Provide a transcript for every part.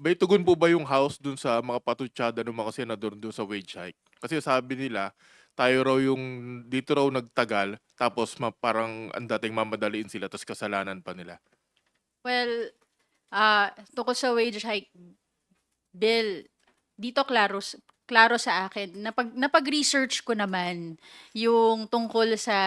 may tugon po ba yung House dun sa mga patutsada ng mga senador dun sa wage hike? Kasi sabi nila, tayo raw yung dito raw nagtagal tapos ma, parang ang dating mamadaliin sila tapos kasalanan pa nila. Well, ah tungkol sa wage hike bill, dito klaro, klaro sa akin. Napag, napag-research ko naman yung tungkol sa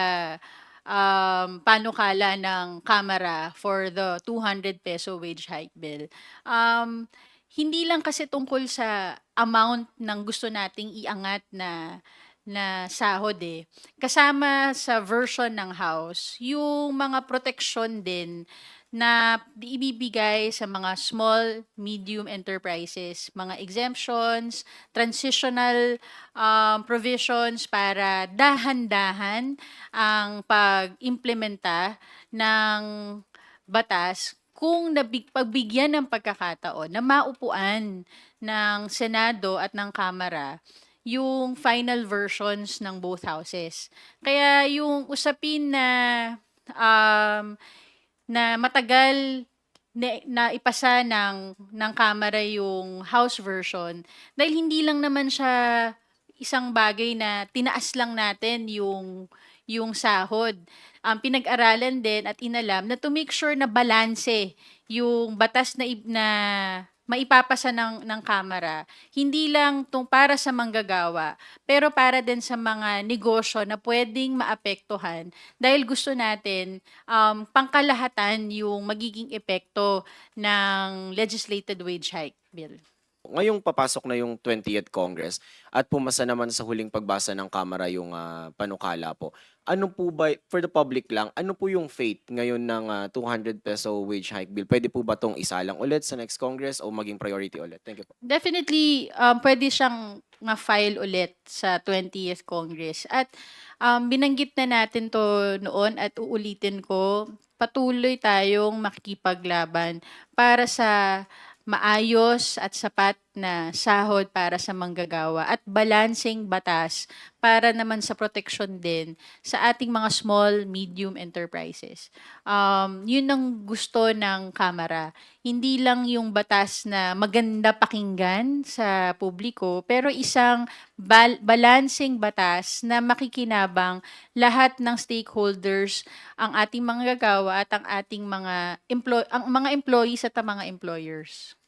um, panukala ng Kamara for the 200 peso wage hike bill. Um, hindi lang kasi tungkol sa amount ng gusto nating iangat na na sahod eh. Kasama sa version ng House, yung mga protection din na ibibigay sa mga small, medium enterprises, mga exemptions, transitional um, provisions para dahan-dahan ang pag-implementa ng batas kung nabig, pagbigyan ng pagkakataon na maupuan ng Senado at ng Kamara yung final versions ng both houses. Kaya yung usapin na um, na matagal na, na ipasa ng ng Kamara yung House version dahil hindi lang naman siya isang bagay na tinaas lang natin yung yung sahod. Um, pinag-aralan din at inalam na to make sure na balanse yung batas na, na maipapasa ng, ng Kamara, hindi lang tung para sa manggagawa, pero para din sa mga negosyo na pwedeng maapektuhan dahil gusto natin um, pangkalahatan yung magiging epekto ng legislated wage hike bill. Ngayong papasok na yung 20th Congress at pumasa naman sa huling pagbasa ng Kamara yung ah, panukala po. Ano po ba, for the public lang, ano po yung fate ngayon ng ah, 200 peso wage hike bill? Pwede po ba tong isalang ulit sa next Congress o maging priority ulit? Thank you po. Definitely, um, pwede siyang ma-file ulit sa 20th Congress. At um, binanggit na natin to noon at uulitin ko, patuloy tayong makikipaglaban para sa maayos at sapat na sahod para sa manggagawa at balancing batas para naman sa protection din sa ating mga small, medium enterprises. Um, yun ang gusto ng Kamara. Hindi lang yung batas na maganda pakinggan sa publiko, pero isang bal- balancing batas na makikinabang lahat ng stakeholders, ang ating mga gagawa at ang ating mga employ ang mga employees at ang mga employers.